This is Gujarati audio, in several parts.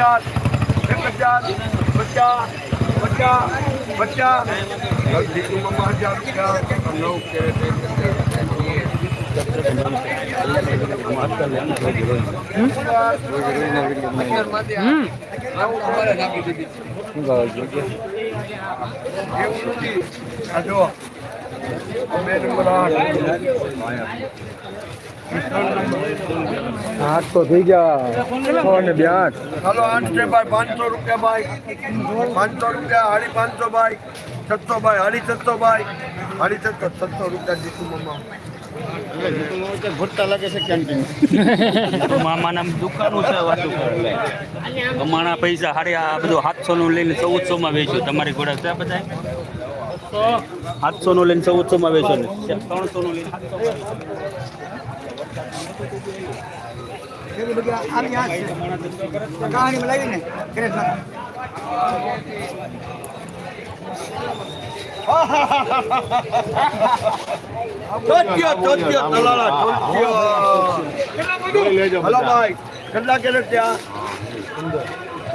એક હજાર પચાસ પચાસ પચાસ. જીતુમાં હજાર રૂપિયા નવ કેરેટ આઠ તો થઈ ગયા. છ ને બે ચાલો આઠ છે ભાઈ પાંચસો રૂપિયા ભાઈ. પાંચસો રૂપિયા હાડી પાંચસો ભાઈ. છસો ભાઈ હાડી છસો ભાઈ. હાડી છસો છસો રૂપિયા જીતું મમ્મા મામાના દુકાનો છે વાતું કરે. કમાણા પૈસા હારે આ બધું સાતસો નું લઈને ચૌદસો માં વેચ્યું. તમારી ઘોડા છે બધા સાતસો નું લઈને ચૌદસો માં વેચો ને. ત્રણસો નું લઈને. હલો ભાઈ કેટલા કેરેટ ત્યાં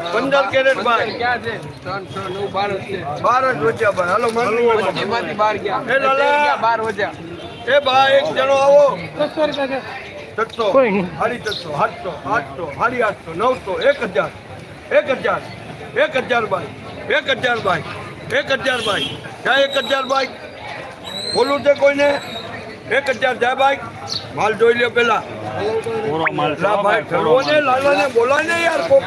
પંદર કેરેટ ભાઈ બાર જ વધ્યા ભાઈ હલો બાર ગયા બાર વજા એ ભાઈ એક જણો આવો. છસો કોઈ નહીં. સાડી છસો આઠસો આઠસો સાડી આઠસો નવસો એક હજાર એક હજાર એક હજાર બાઈ એક હજાર બાઈ એક હજાર બાઈ જાય એક હજાર બાઈ બોલું છે કોઈને? એક હજાર જાય બાઈક માલ જોઈ પેલા. લા હો ભાઈ ભાઈ, ને લાલા ને યાર કોક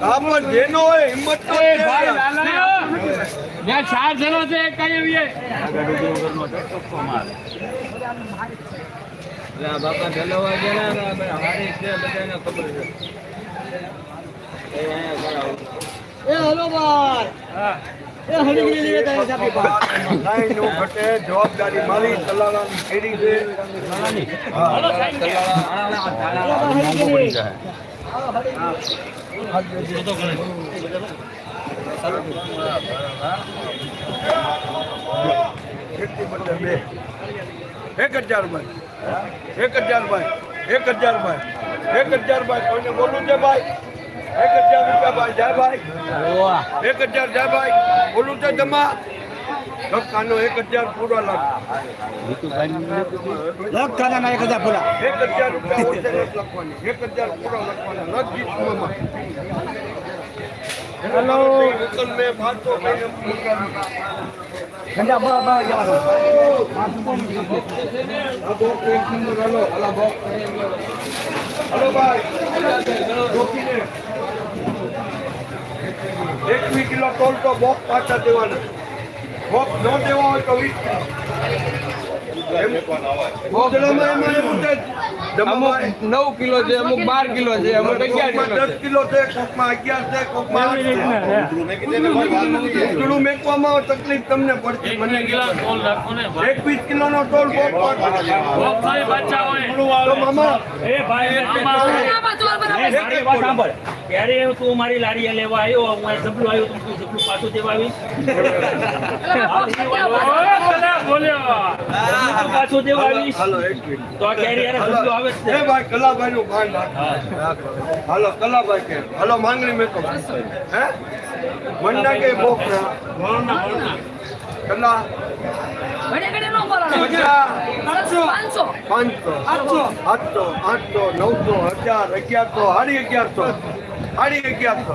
હિંમત જેનો હોય હિંમત છે ચાર જણો છે કઈ આવીએ બાપા ગયા હારી છે બધાને ખબર છે કાંઈ નો ઘટે જવાબદારી મારી તલાલાની ખેડી છે પડી જાય એકથી બદલે બે એક હજાર ભાઈ એક હજાર ભાઈ એક હજાર ભાઈ એક હજાર ભાઈ કોઈને બોલવું છે ભાઈ એક હજાર રૂપિયા ભાઈ જાય ભાઈ એક હજાર જાય ભાઈ બોલું છે જમા ધક્કાનો એક હજાર પૂરો લાગ એક હજાર પૂરા એક હજાર લખવાની એક હજાર પૂરો લખવાના ન જીતવામાં હેલો મેં ભાતો હેલો ભાઈ રોકીને એકવી કિલો તોલ તો બોક્સ પાછા દેવાના. બોક્સ ન દેવા હોય તો વીસ નવ કિલો છે અમુક બાર કિલો છે અમુક દસ કિલો છે કોકમાં અગિયાર છે તકલીફ તમને પડતી મને એક વીસ કિલો નો ટોલ સાંભળ ક્યારે તું મારી લારી લેવા આવ્યો હું સબલું આવ્યું તું સબલું પાછું દેવા આવી સબલું પાછું દેવા આવીશ. હાલો એક મિનિટ. તો આ કેરી યાર સબલું આવે જ હે ભાઈ કલાભાઈ નું ભાન રાખ હાલો કલાભાઈ કે હાલો માંગણી મેં તો હે? મન્ના કે બોક ના કલા પાંચસો આઠસો. આઠસો નવસો હજાર અગિયારસો સાડી અગિયારસો. સાડી અગિયારસો.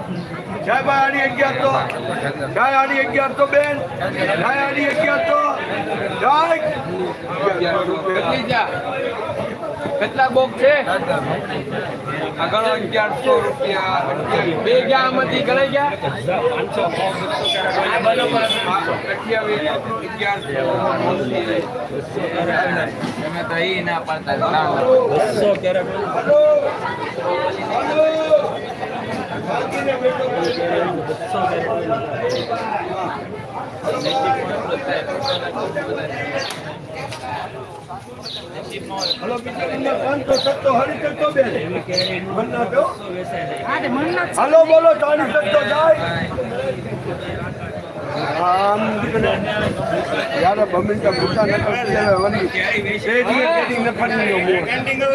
જય ભાઈ સાડી અગિયારસો. જય અગિયાર અગિયારસો બેન. જય સાડી અગિયારસો. જય. કેટલી કેટલા બોક છે? આગળ અગિયારસો રૂપિયા બે ગયા આમાંથી ગણાઈ ગયા? અઠ્યાવીસ અગિયારસો તો ના પાડતા બસો કેરેટ હલો હલો હલો બીજા નંબર પાંચસો સત્તો હરી સત્તો બેન મન્ના દો હલો બોલો ચાલી શકતો જાય. આમ યાર બમિંટા ભૂતા નકર વળી એ દી એ દી નફાની નો